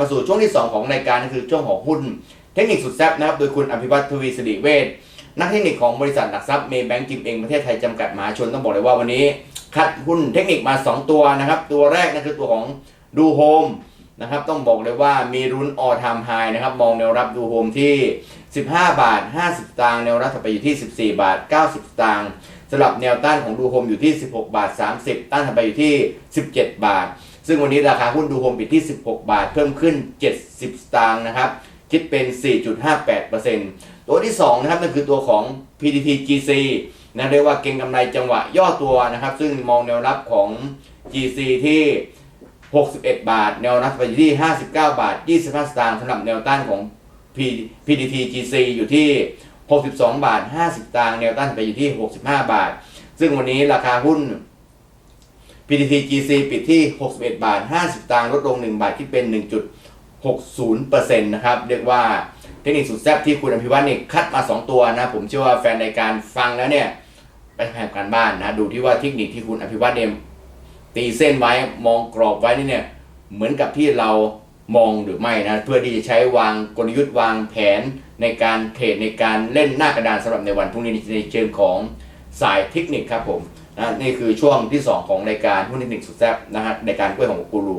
มาสู่ช่วงที่ 2 ของรายการก็คือช่วงของหุ้นเทคนิคสุดแซ่บนะครับ โดยคุณอภิวัตทวีสิริเวชนักเทคนิคของบริษัทหลักทรัพย์เมย์แบงก์จิมเองประเทศไทยจำกัดมหาชนต้องบอกเลยว่าวันนี้ คัดหุ้นเทคนิคมา 2 ตัวนะครับ ตัวแรกนั่นคือตัวของดูโฮมนะครับ ต้องบอกเลยว่ามีรุนออทามไฮนะครับ มองแนวรับดูโฮมที่ 15 บาท 50สตางแนวรับถัดไปอยู่ที่ 14 บาท 90สตางสำหรับแนวต้านของดูโฮมอยู่ที่ 16 บาท 30 ต้านถัดไปอยู่ที่ 17 บาท ซึ่งวันนี้ราคาหุ้นดูโฮมปิดที่ 16 บาท เพิ่มขึ้น 70 สตางค์นะครับ คิดเป็น 4.58%ตัวที่ 2 นะครับนั่นคือตัวของ PTT GC นะเรียกว่าเก็งกำไรจังหวะย่อตัวนะครับ ซึ่งมองแนวรับของ GC ที่ 61 บาท แนวรับไปอยู่ที่ 59 บาท 25 สตางค์สำหรับแนวต้านของ P- PTT GC อยู่ที่ 62 บาท 50 สตางค์แนวต้านไปอยู่ที่ 65 บาท ซึ่งวันนี้ราคาหุ้น PTT GC ปิดที่ 61 บาท 50สตางค์ลดลง 1 บาทคิดเป็น 1.60%นะครับ เรียกว่าเทคนิคสุดแซ่บที่คุณอภิวัตนี่คัดมา 2 ตัวนะ ผมเชื่อว่าแฟนรายการฟังแล้วเนี่ย ไปทำการบ้านนะ ดูที่ว่าเทคนิคที่คุณอภิวัตเนี่ยตีเส้นไว้มองกรอบไว้นี่เนี่ย เหมือนกับที่เรามองหรือไม่นะ เพื่อที่จะใช้วางกลยุทธ์วางแผนในการเทรดในการเล่นหน้ากระดานสำหรับในวันพรุ่งนี้ในเชิงของสายเทคนิคครับผม นะนี่คือช่วงที่ 2 ของรายการหุ้นเทคนิคสุดแซ่บนะฮะในการกล้วยของกูรู